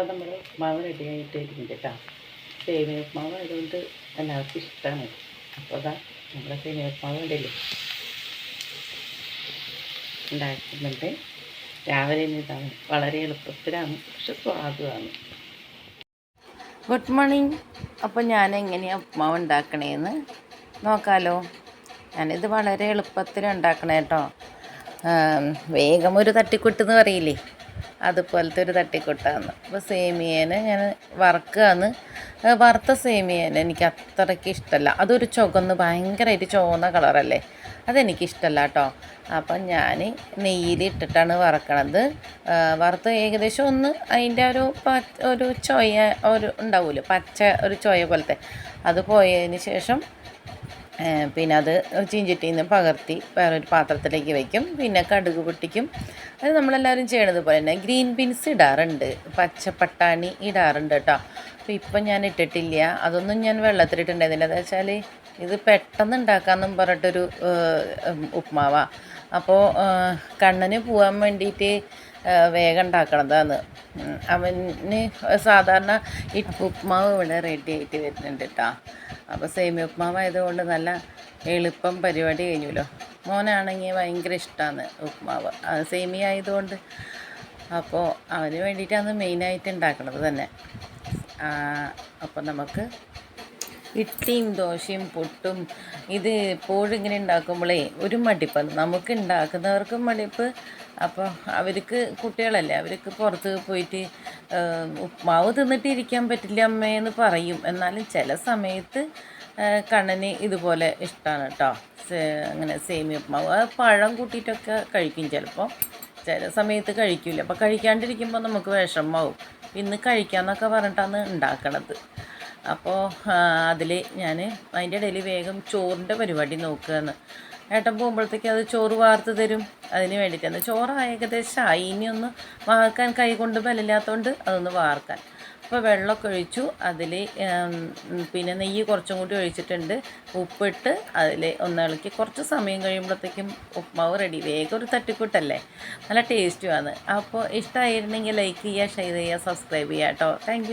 അപ്പം നമ്മൾ ഉപ്മാവ് റെഡി ആയിട്ടിരിക്കും കേട്ടോ. സേമിയ ഉപ്മാവ് ആയതുകൊണ്ട് എല്ലാവർക്കും ഇഷ്ടമാണ് അപ്പോൾ അതാ നമ്മുടെ സേമിയ ഉപ്മാവ് ഉണ്ടല്ലോ? ഉണ്ടാക്കുന്നുണ്ട്. രാവിലെ ഇതാണ്. വളരെ എളുപ്പത്തിലാണ് പക്ഷെ സ്വാദുമാണ് ഗുഡ് മോർണിംഗ് അപ്പോൾ ഞാൻ എങ്ങനെയാണ് ഉപ്മാവ് ഉണ്ടാക്കണേന്ന് നോക്കാലോ. ഞാനിത് വളരെ എളുപ്പത്തിൽ ഉണ്ടാക്കണേട്ടോ വേഗം ഒരു തട്ടിക്കൊട്ടെന്ന് പറയില്ലേ? അതുപോലത്തെ ഒരു തട്ടിക്കൊട്ടാന്ന്. അപ്പോൾ സേമിയേനെ ഞാൻ വറുക്കുകയാണ് വറുത്ത സേമിയേനെ എനിക്ക് അത്രയ്ക്ക് ഇഷ്ടമല്ല അതൊരു ചുവന്ന് ഭയങ്കരമായിട്ട് ചുവന്ന കളറല്ലേ? അതെനിക്കിഷ്ടമല്ല കേട്ടോ അപ്പം ഞാൻ നെയ്യിലിട്ടിട്ടാണ് വറക്കണത്. വറുത്ത് ഏകദേശം ഒന്ന് അതിന്റെ ഒരു ഒരു ചൊയ ഒരു ഉണ്ടാവുമല്ലോ പച്ച ഒരു ചൊയ പോലത്തെ. അത് പോയതിന് ശേഷം പിന്നെ അത് ചീഞ്ചട്ടിയിൽ നിന്ന് പകർത്തി വേറൊരു പാത്രത്തിലേക്ക് വയ്ക്കും പിന്നെ കടുക് പൊട്ടിക്കും. അത് നമ്മളെല്ലാവരും ചെയ്യണത് പോലെ തന്നെ ഗ്രീൻ ബീൻസ് ഇടാറുണ്ട്. പച്ചപ്പട്ടാണി ഇടാറുണ്ട് കേട്ടോ. അപ്പോൾ ഇപ്പം ഞാൻ ഇട്ടിട്ടില്ല. അതൊന്നും ഞാൻ വെള്ളത്തിലിട്ടുണ്ടായിരുന്നില്ല. എന്താ വെച്ചാൽ ഇത് പെട്ടെന്ന് ഉണ്ടാക്കാമെന്നും പറഞ്ഞിട്ടൊരു ഉപ്മാവാ. അപ്പോൾ കണ്ണന് പോകാൻ വേണ്ടിയിട്ട് വേഗം ഉണ്ടാക്കണതാണ്. അവന് സാധാരണ ഉപ്മാവ് ഇവിടെ റെഡി ആയിട്ട് വരുന്നുണ്ട് കേട്ടോ. അപ്പോൾ സേമിയ ഉപ്മാവായതുകൊണ്ട് നല്ല എളുപ്പം പരിപാടി കഴിഞ്ഞല്ലോ. മോനാണെങ്കിൽ ഭയങ്കര ഇഷ്ടമാണ് ഉപ്മാവ്. അത് സേമിയ ആയതുകൊണ്ട് അപ്പോൾ അവന് വേണ്ടിയിട്ടാണ് മെയിനായിട്ട് ഉണ്ടാക്കണത് തന്നെ. അപ്പോൾ നമുക്ക് ഇട്ടിയും ദോശയും പുട്ടും ഇത് എപ്പോഴും ഇങ്ങനെ ഉണ്ടാക്കുമ്പോഴേ ഒരു മടിപ്പാണ് നമുക്ക് ഉണ്ടാക്കുന്നവർക്കും മടിപ്പ്. അപ്പോൾ അവർക്ക് കുട്ടികളല്ലേ അവർക്ക് പുറത്ത് പോയിട്ട് ഉപ്മാവ് തിന്നിട്ട് ഇരിക്കാൻ പറ്റില്ല അമ്മയെന്ന് പറയും. എന്നാലും ചില സമയത്ത് കണ്ണന് ഇതുപോലെ ഇഷ്ടമാണ് കേട്ടോ അങ്ങനെ സേമിയ ഉപ്മാവ് അത് പഴം കൂട്ടിയിട്ടൊക്കെ കഴിക്കും ചിലപ്പോൾ ചില സമയത്ത് കഴിക്കില്ല അപ്പോൾ കഴിക്കാണ്ടിരിക്കുമ്പോൾ നമുക്ക് വിഷമാവും. ഇന്ന് കഴിക്കാമെന്നൊക്കെ പറഞ്ഞിട്ടാണ് ഉണ്ടാക്കണത്. അപ്പോൾ അതിൽ ഞാൻ അതിന്റെ ഇടയിൽ വേഗം ചോറിന്റെ പരിപാടി നോക്കുകയാണ് ഏട്ടൻ പോകുമ്പോഴത്തേക്ക് അത് ചോറ് വാർത്ത് തരും. അതിന് വേണ്ടിയിട്ടാണ്. ചോറ് ഏകദേശം ആയി. ഇനിയൊന്ന് വാർക്കാൻ കൈ കൊണ്ട് അതൊന്ന് വാർക്കാൻ. അപ്പോൾ വെള്ളമൊക്കെ ഒഴിച്ചു. അതിൽ പിന്നെ നെയ്യ് കുറച്ചും കൂടി ഒഴിച്ചിട്ടുണ്ട്. ഉപ്പിട്ട് അതിൽ ഒന്ന് ഇളക്കി കുറച്ച് സമയം കഴിയുമ്പോഴത്തേക്കും ഉപ്മാവ് റെഡി വേഗം ഒരു തട്ടിക്കൂട്ടല്ലേ? നല്ല ടേസ്റ്റുമാണ് അപ്പോൾ ഇഷ്ടമായിരുന്നെങ്കിൽ ലൈക്ക് ചെയ്യുക ഷെയർ ചെയ്യുക സബ്സ്ക്രൈബ് ചെയ്യുക കേട്ടോ താങ്ക്